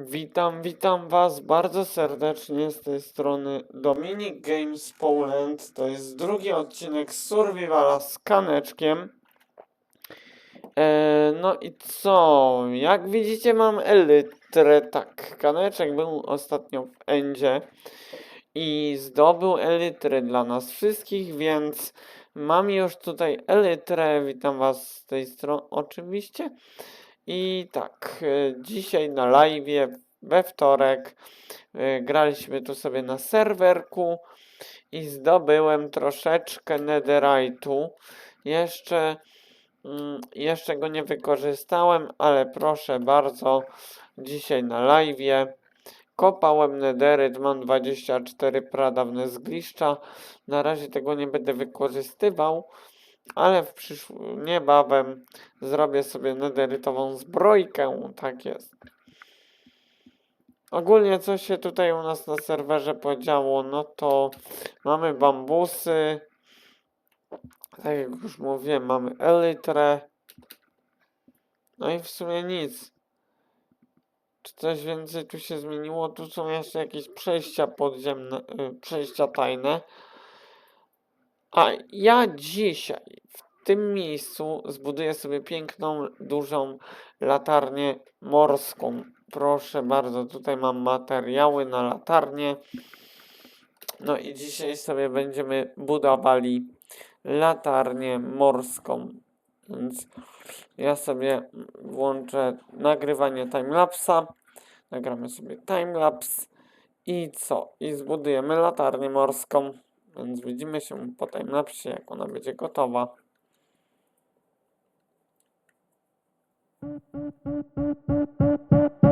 Witam, witam Was bardzo serdecznie z tej strony Dominic Games Poland. To jest drugi odcinek Survivala z kaneczkiem. E, no i co? Jak widzicie mam elytrę. Tak, kaneczek był ostatnio w Endzie i zdobył elytrę dla nas wszystkich, więc mam już tutaj elytrę. Witam Was z tej strony oczywiście. I tak, e, dzisiaj na live we wtorek e, graliśmy tu sobie na serwerku i zdobyłem troszeczkę netherite'u. Jeszcze, mm, jeszcze go nie wykorzystałem, ale proszę bardzo, dzisiaj na live kopałem nederyt, mam 24 pradawne zgliszcza. Na razie tego nie będę wykorzystywał, ale w przyszłym niebawem zrobię sobie nederytową zbrojkę, tak jest. Ogólnie co się tutaj u nas na serwerze podziało, no to mamy bambusy, tak jak już mówiłem, mamy elytrę, no i w sumie nic. Czy coś więcej tu się zmieniło? Tu są jeszcze jakieś przejścia podziemne, y, przejścia tajne. A ja dzisiaj w tym miejscu zbuduję sobie piękną, dużą latarnię morską. Proszę bardzo, tutaj mam materiały na latarnię. No i dzisiaj sobie będziemy budowali latarnię morską. Więc ja sobie włączę nagrywanie timelapsa. Nagramy sobie timelapse. I co? I zbudujemy latarnię morską. Więc widzimy się po timelapsie, jak ona będzie gotowa. Thank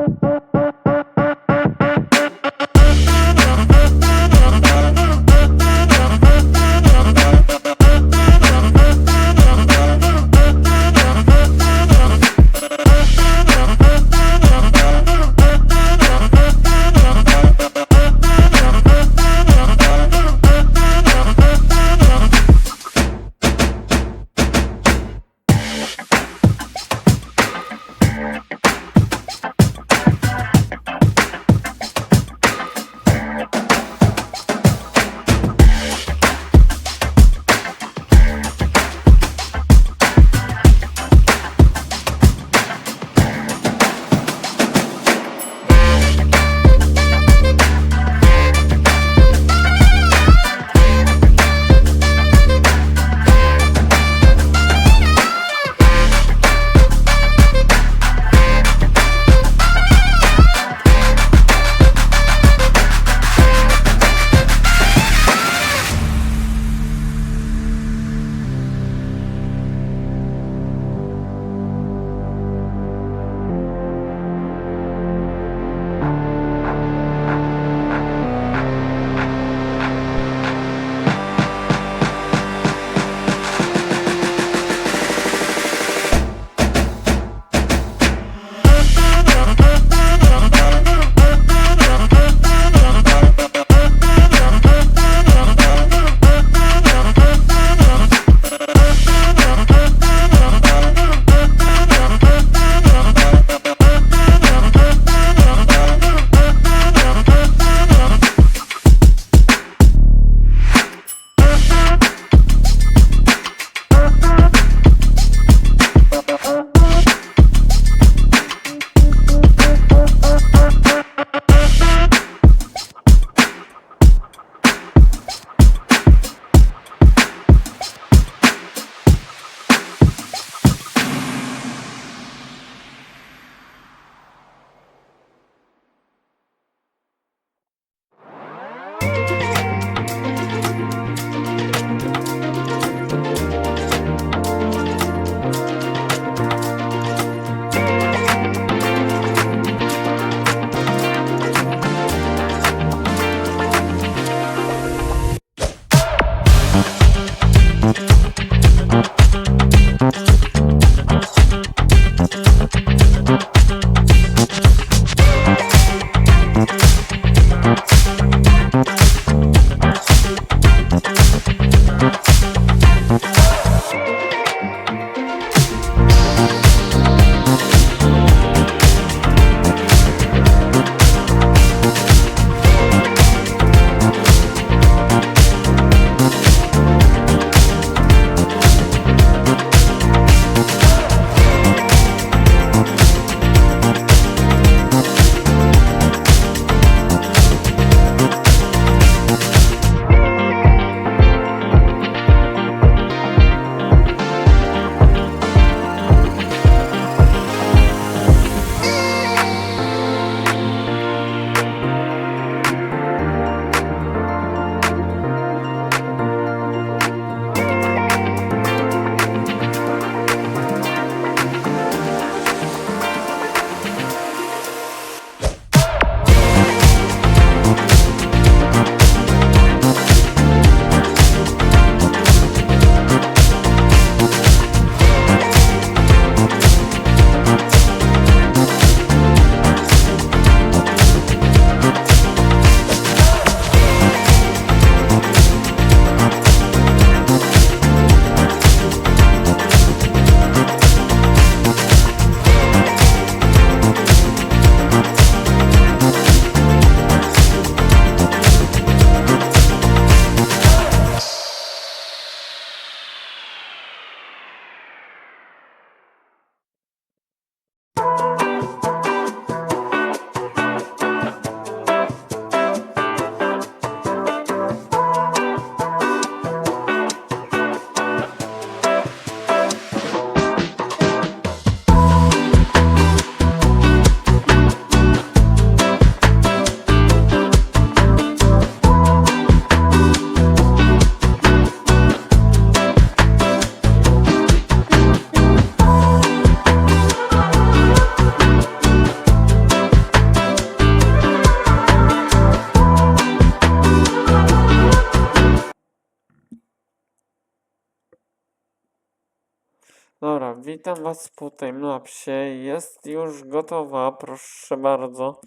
witam Was po timelapsie. Jest już gotowa, proszę bardzo.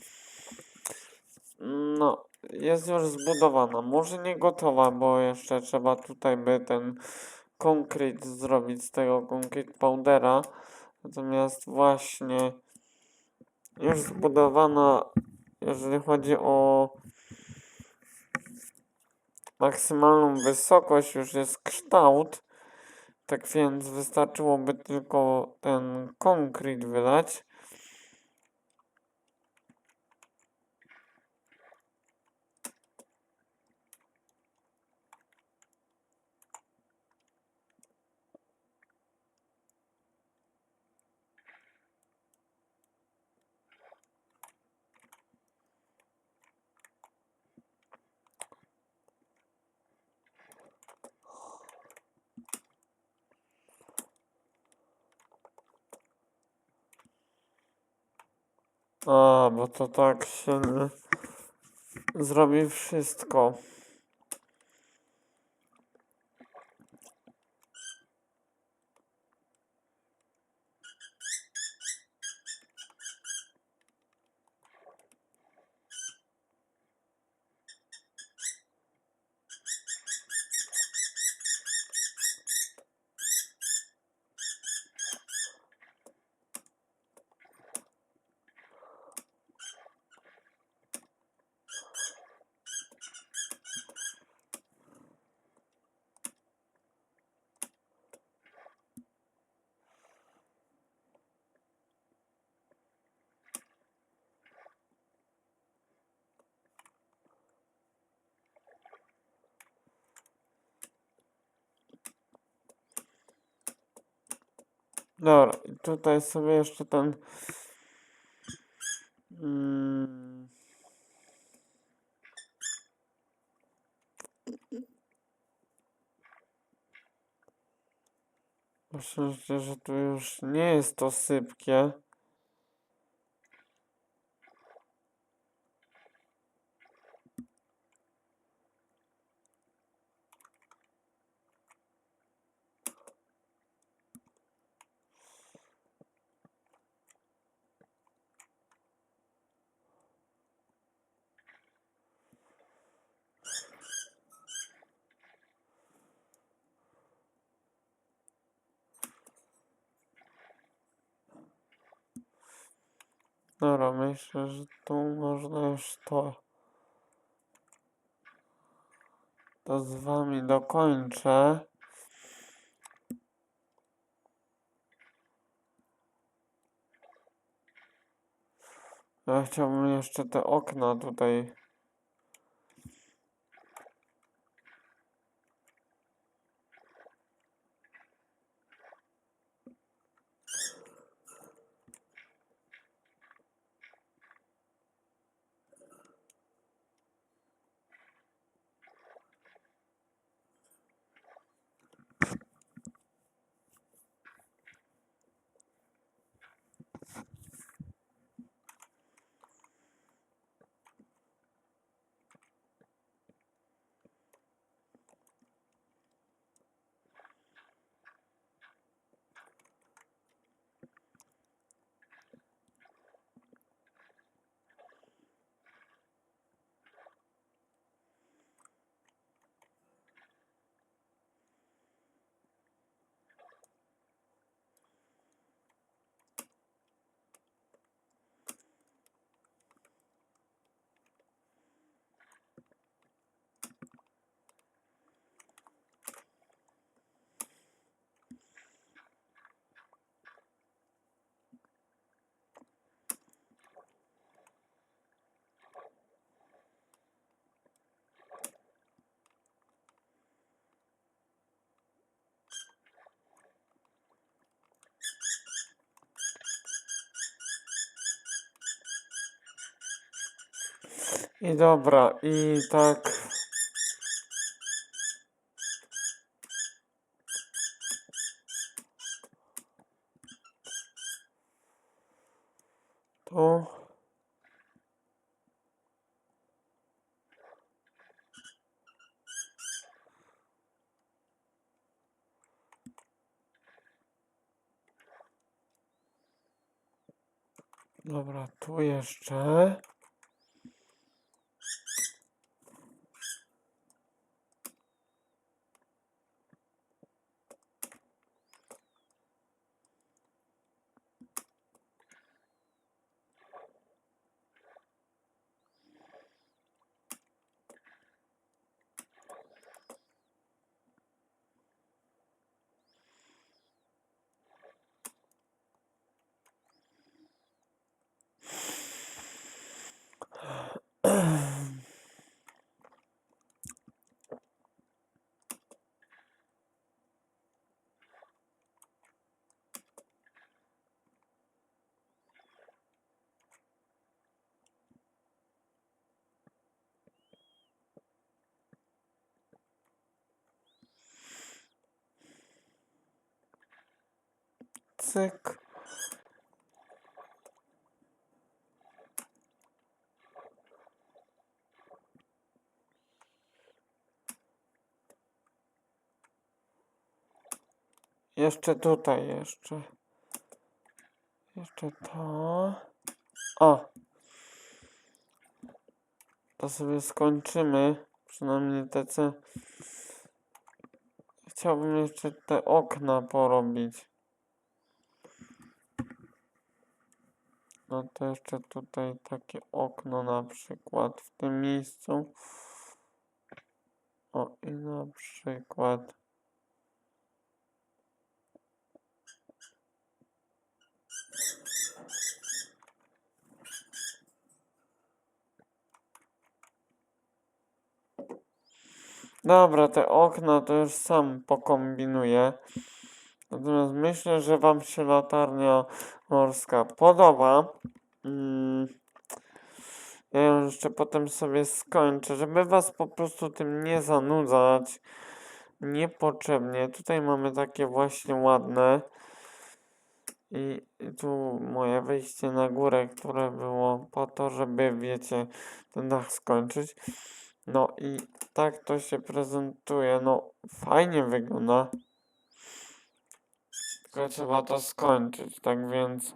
No, jest już zbudowana. Może nie gotowa, bo jeszcze trzeba tutaj by ten konkret zrobić z tego concrete powdera. Natomiast właśnie już zbudowana, jeżeli chodzi o maksymalną wysokość, już jest kształt. Tak więc wystarczyłoby tylko ten konkret wydać. A, bo to tak się zrobi wszystko. Dobra, tutaj sobie jeszcze ten. Mm, Myślę, że tu już nie jest to sypkie. Dobra, myślę, że tu można już to. To z wami dokończę. Ja chciałbym jeszcze te okna tutaj. I dobra, i tak... To... Dobra, tu jeszcze... Cyk. Jeszcze tutaj, jeszcze. Jeszcze to. O! To sobie skończymy. Przynajmniej te co. Chciałbym jeszcze te okna porobić. No to jeszcze tutaj takie okno na przykład w tym miejscu. O i na przykład. Dobra, te okna to już sam pokombinuję. Natomiast myślę, że Wam się latarnia morska podoba. Mm. Ja ją jeszcze potem sobie skończę, żeby Was po prostu tym nie zanudzać niepotrzebnie. Tutaj mamy takie właśnie ładne. I tu moje wejście na górę, które było po to, żeby, wiecie, ten dach skończyć. No i tak to się prezentuje. No, fajnie wygląda. Tylko trzeba to skończyć, tak więc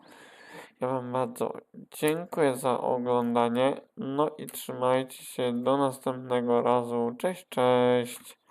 ja Wam bardzo dziękuję za oglądanie. No i trzymajcie się do następnego razu. Cześć, cześć.